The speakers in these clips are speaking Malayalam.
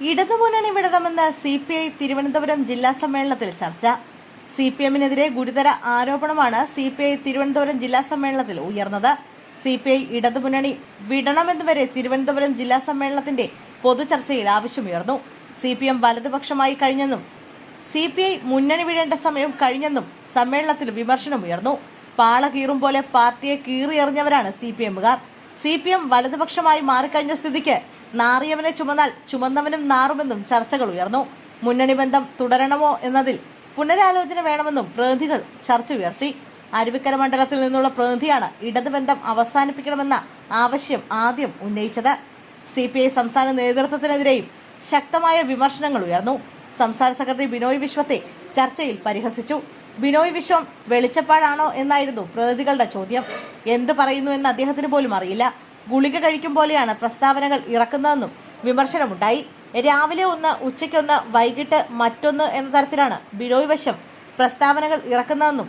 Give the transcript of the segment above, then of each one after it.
ഇടതുമുന്നണി വിടണമെന്ന് സി പി ഐ തിരുവനന്തപുരം ജില്ലാ സമ്മേളനത്തിൽ ചർച്ച. സി പി എമ്മിനെതിരെ ഗുരുതര ആരോപണമാണ് സി പി ഐ തിരുവനന്തപുരം ജില്ലാ സമ്മേളനത്തിൽ ഉയർന്നത്. സി പി ഐ ഇടതുമുന്നണി വിടണമെന്നുവരെ തിരുവനന്തപുരം ജില്ലാ സമ്മേളനത്തിന്റെ പൊതുചർച്ചയിൽ ആവശ്യമുയർന്നു. സി പി എം വലതുപക്ഷമായി കഴിഞ്ഞെന്നും സി പി ഐ മുന്നണി വിടേണ്ട സമയം കഴിഞ്ഞെന്നും സമ്മേളനത്തിൽ വിമർശനമുയർന്നു. പാള കീറും പോലെ പാർട്ടിയെ കീറിയെറിഞ്ഞവരാണ് സി പി എമ്മുകാർ സി പി എം വലതുപക്ഷമായി മാറിക്കഴിഞ്ഞ സ്ഥിതിക്ക് നാറിയവനെ ചുമന്നാൽ ചുമന്നവനും നാറുമെന്നും ചർച്ചകൾ ഉയർന്നു. മുന്നണി ബന്ധം തുടരണമോ എന്നതിൽ പുനരാലോചന വേണമെന്നും പ്രതിനിധികൾ ചർച്ച ഉയർത്തി. അരുവിക്കര മണ്ഡലത്തിൽ നിന്നുള്ള പ്രതിനിധിയാണ് ഇടതുബന്ധം അവസാനിപ്പിക്കണമെന്ന ആവശ്യം ആദ്യം ഉന്നയിച്ചത്. സി പി ഐ സംസ്ഥാന നേതൃത്വത്തിനെതിരെയും ശക്തമായ വിമർശനങ്ങൾ ഉയർന്നു. സംസ്ഥാന സെക്രട്ടറി ബിനോയ് വിശ്വത്തെ ചർച്ചയിൽ പരിഹസിച്ചു. ബിനോയ് വിശ്വം വെളിച്ചപ്പാടാണോ എന്നായിരുന്നു പ്രതിനിധികളുടെ ചോദ്യം. എന്തു പറയുന്നു എന്ന് അദ്ദേഹത്തിന് പോലും അറിയില്ല. ഗുളിക കഴിക്കും പോലെയാണ് പ്രസ്താവനകൾ ഇറക്കുന്നതെന്നും വിമർശനമുണ്ടായി. രാവിലെ ഒന്ന് ഉച്ചയ്ക്കൊന്ന് വൈകിട്ട് മറ്റൊന്ന് എന്ന തരത്തിലാണ് ബിനോയ് വശം പ്രസ്താവനകൾ ഇറക്കുന്നതെന്നും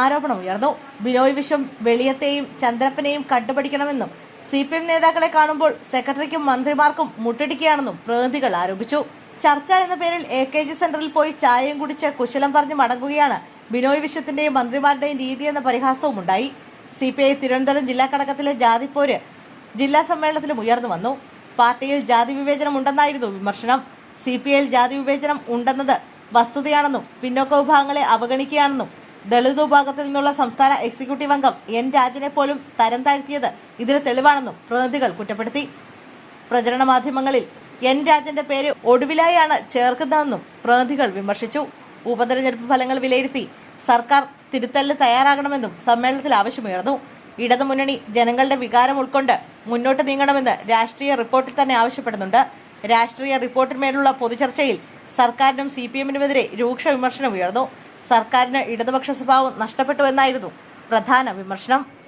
ആരോപണം ഉയർന്നു. ബിനോയ് വിശ്വം വെളിയത്തെയും ചന്ദ്രപ്പനെയും കണ്ടുപിടിക്കണമെന്നും സി പി എം നേതാക്കളെ കാണുമ്പോൾ സെക്രട്ടറിക്കും മന്ത്രിമാർക്കും മുട്ടടിക്കുകയാണെന്നും പ്രതിനിധികൾ ആരോപിച്ചു. ചർച്ച എന്ന പേരിൽ എ കെ ജി സെന്ററിൽ പോയി ചായയും കുടിച്ച് കുശലം പറഞ്ഞ് മടങ്ങുകയാണ് ബിനോയ് വിശ്വത്തിന്റെയും മന്ത്രിമാരുടെയും രീതി എന്ന പരിഹാസവും ഉണ്ടായി സി പി ഐ തിരുവനന്തപുരം ജില്ലാ ഘടകത്തിലെ ജാതിപ്പോര് ജില്ലാ സമ്മേളനത്തിലും ഉയർന്നു വന്നു. പാർട്ടിയിൽ ജാതി വിവേചനം ഉണ്ടെന്നായിരുന്നു വിമർശനം. സി പി ഐയിൽ ജാതി വിവേചനം ഉണ്ടെന്നത് വസ്തുതയാണെന്നും പിന്നോക്ക വിഭാഗങ്ങളെ അവഗണിക്കുകയാണെന്നും ദളിത് വിഭാഗത്തിൽ നിന്നുള്ള സംസ്ഥാന എക്സിക്യൂട്ടീവ് അംഗം എൻ രാജനെ പോലും തരം താഴ്ത്തിയത് ഇതിന് തെളിവാണെന്നും പ്രതിനിധികൾ കുറ്റപ്പെടുത്തി. പ്രചരണ മാധ്യമങ്ങളിൽ എൻ രാജന്റെ പേര് ഒടുവിലായാണ് ചേർക്കുന്നതെന്നും പ്രതിനിധികൾ വിമർശിച്ചു. ഉപതെരഞ്ഞെടുപ്പ് ഫലങ്ങൾ വിലയിരുത്തി സർക്കാർ തിരുത്തലിന് തയ്യാറാകണമെന്നും സമ്മേളനത്തിൽ ആവശ്യമുയർന്നു. ഇടതുമുന്നണി ജനങ്ങളുടെ വികാരം ഉൾക്കൊണ്ട് മുന്നോട്ട് നീങ്ങണമെന്ന് രാഷ്ട്രീയ റിപ്പോർട്ടിൽ തന്നെ ആവശ്യപ്പെടുന്നുണ്ട്. രാഷ്ട്രീയ റിപ്പോർട്ടിന്മേലുള്ള പൊതുചർച്ചയിൽ സർക്കാരിനും സി പി എമ്മിനുമെതിരെ രൂക്ഷ വിമർശനം ഉയർന്നു. സർക്കാരിന് ഇടതുപക്ഷ സ്വഭാവം നഷ്ടപ്പെട്ടുവെന്നായിരുന്നു പ്രധാന വിമർശനം.